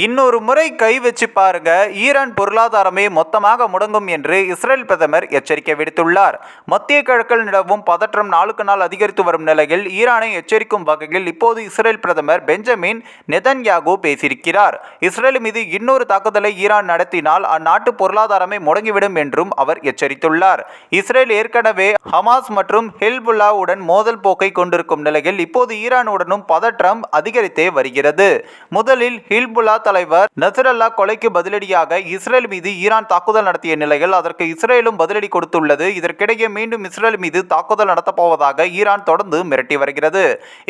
இன்னொரு முறை கை வச்சு பாருங்க. ஈரான் பொருளாதாரமே மொத்தமாக முடங்கும் என்று இஸ்ரேல் பிரதமர் எச்சரிக்கை விடுத்துள்ளார். மத்திய கிழக்கில் நிலவும் பதற்றம் நாளுக்கு நாள் அதிகரித்து வரும் நிலையில் ஈரானை எச்சரிக்கும் வகையில் இப்போது இஸ்ரேல் பிரதமர் பெஞ்சமின் நெதன்யாகு பேசியிருக்கிறார். இஸ்ரேல் மீது இன்னொரு தாக்குதலை ஈரான் நடத்தினால் அந்நாட்டு பொருளாதாரமே முடங்கிவிடும் என்றும் அவர் எச்சரித்துள்ளார். இஸ்ரேல் ஏற்கனவே ஹமாஸ் மற்றும் ஹில்புல்லாவுடன் மோதல் போக்கை கொண்டிருக்கும் நிலையில் இப்போது ஈரானுடனும் பதற்றம் அதிகரித்தே வருகிறது. முதலில் ஹில்புல்லா தலைவர் நசரல்லா கொலைக்கு பதிலடியாக இஸ்ரேல் மீது ஈரான் தாக்குதல் நடத்திய நிலையில் அதற்கு இஸ்ரேலும் பதிலடி கொடுத்துள்ளது. இதற்கிடையே மீண்டும் இஸ்ரேல் மீது தாக்குதல் நடத்தப்போவதாக ஈரான் தொடர்ந்து மிரட்டி வருகிறது.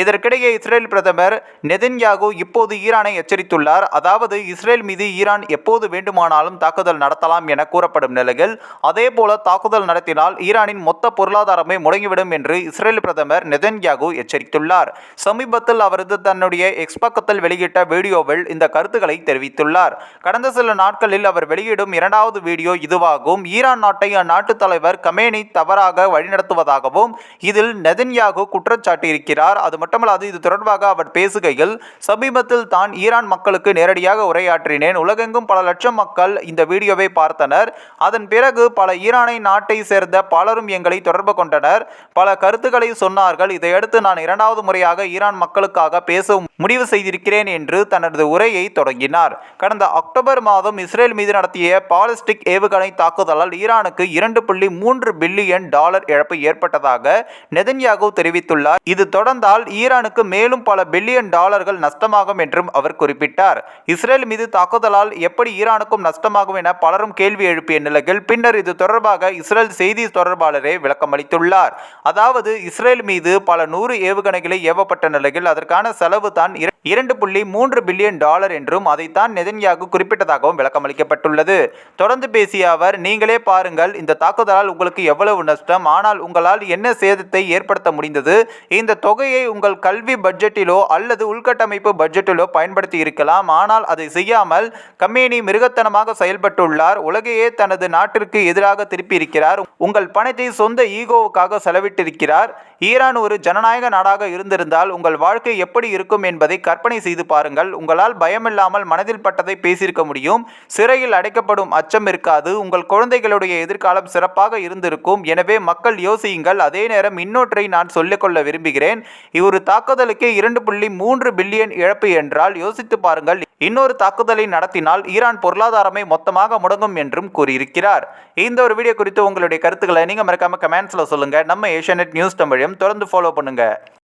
இதற்கிடையே இஸ்ரேல் பிரதமர் நெதின்யாகு இப்போது ஈரானை எச்சரித்துள்ளார். அதாவது இஸ்ரேல் மீது ஈரான் எப்போது வேண்டுமானாலும் தாக்குதல் நடத்தலாம் என கூறப்படும் நிலையில் அதேபோல தாக்குதல் நடத்தினால் ஈரானின் மொத்த பொருளாதாரமே முடங்கிவிடும் என்று இஸ்ரேல் பிரதமர் நெதன்யாகு எச்சரித்துள்ளார். சமீபத்தில் அவரது தன்னுடைய எக்ஸ் பக்கத்தில் வெளியிட்ட வீடியோவில் இந்த கருத்து கருத்துக்களை தெரிவித்துள்ளார். கடந்த சில நாட்களில் அவர் வெளியிடும் இரண்டாவது வீடியோ இதுவாகும். ஈரான் நாட்டை அந்நாட்டு தலைவர் கமேனி தவறாக வழிநடத்துவதாகவும் இதில் நெதன்யாகு குற்றச்சாட்டியிருக்கிறார். அது மட்டுமல்லாது இது தொடர்பாக அவர் பேசுகையில் சமீபத்தில் தான் ஈரான் மக்களுக்கு நேரடியாக உரையாற்றினேன். உலகெங்கும் பல லட்சம் மக்கள் இந்த வீடியோவை பார்த்தனர். அதன் பிறகு பல ஈரானை நாட்டை சேர்ந்த பலரும் எங்களை தொடர்பு கொண்டனர். பல கருத்துக்களை சொன்னார்கள். இதையடுத்து நான் இரண்டாவது முறையாக ஈரான் மக்களுக்காக பேச முடிவு செய்திருக்கிறேன் என்று தனது உரையை தொடங்கினார். கடந்த அக்டோபர் மாதம் இஸ்ரேல் மீது நடத்திய பாலிஸ்டிக் ஏவுகணை தாக்குதலால் ஈரானுக்கு இரண்டு புள்ளி மூன்று பில்லியன் டாலர் இழப்பு ஏற்பட்டதாக நெதன்யாகு தெரிவித்துள்ளார். இது தொடர்ந்தால் ஈரானுக்கு மேலும் பல பில்லியன் டாலர்கள் நஷ்டமாகும் என்றும் அவர் குறிப்பிட்டார். இஸ்ரேல் மீது தாக்குதலால் எப்படி ஈரானுக்கும் நஷ்டமாகும் என பலரும் கேள்வி எழுப்பிய நிலையில் பின்னர் இது தொடர்பாக இஸ்ரேல் செய்தி தொடர்பாளரே விளக்கமளித்துள்ளார் அதாவது இஸ்ரேல் மீது பல நூறு ஏவுகணைகளை ஏவப்பட்ட நிலையில் அதற்கான செலவு தான் இரண்டு புள்ளி மூன்று பில்லியன் டாலர் என்றும் அதைத்தான் நெதன்யாகு குறிப்பிட்டதாகவும் விளக்கமளிக்கப்பட்டுள்ளது. தொடர்ந்து பேசிய அவர் நீங்களே பாருங்கள் இந்த தாக்குதலால் உங்களுக்கு எவ்வளவு நஷ்டம் ஆனால் உங்களால் என்ன சேதத்தை ஏற்படுத்த முடிந்தது? இந்த தொகையை உங்கள் கல்வி பட்ஜெட்டிலோ அல்லது உள்கட்டமைப்பு பட்ஜெட்டிலோ பயன்படுத்தி இருக்கலாம். ஆனால் அதை செய்யாமல் கம்பெனி மிருகத்தனமாக செயல்பட்டுள்ளார். உலகையே தனது நாட்டிற்கு எதிராக திருப்பி இருக்கிறார் உங்கள் பணத்தை சொந்த ஈகோவுக்காக செலவிட்டிருக்கிறார். ஈரான் ஒரு ஜனநாயக நாடாக இருந்திருந்தால் உங்கள் வாழ்க்கை எப்படி இருக்கும் என்பதை கற்பனை செய்து பாருங்கள். உங்களால் பயமில்லாமல் மனதில் பட்டதை பேசியிருக்க முடியும். சிறையில் அடைக்கப்படும் அச்சம் இருக்காது. உங்கள் குழந்தைகளுடைய எதிர்காலம் சிறப்பாக இருந்திருக்கும். எனவே மக்கள் யோசியுங்கள். அதே நேரம் இன்னொன்றை நான் சொல்லிக்கொள்ள விரும்புகிறேன். இவ்வொரு தாக்குதலுக்கு இரண்டு புள்ளி மூன்று பில்லியன் இழப்பு என்றால் யோசித்து பாருங்கள். இன்னொரு தாக்குதலை நடத்தினால் ஈரான் பொருளாதாரமே மொத்தமாக முடங்கும் என்றும் கூறியிருக்கிறார். இந்த ஒரு வீடியோ குறித்து உங்களுடைய கருத்துக்களை நீங்கள் மறக்காமல் கமெண்ட்ஸில் சொல்லுங்கள் நம்ம ஏஷியநெட் நியூஸ் தமிழையும் தொடர்ந்து ஃபாலோ பண்ணுங்கள்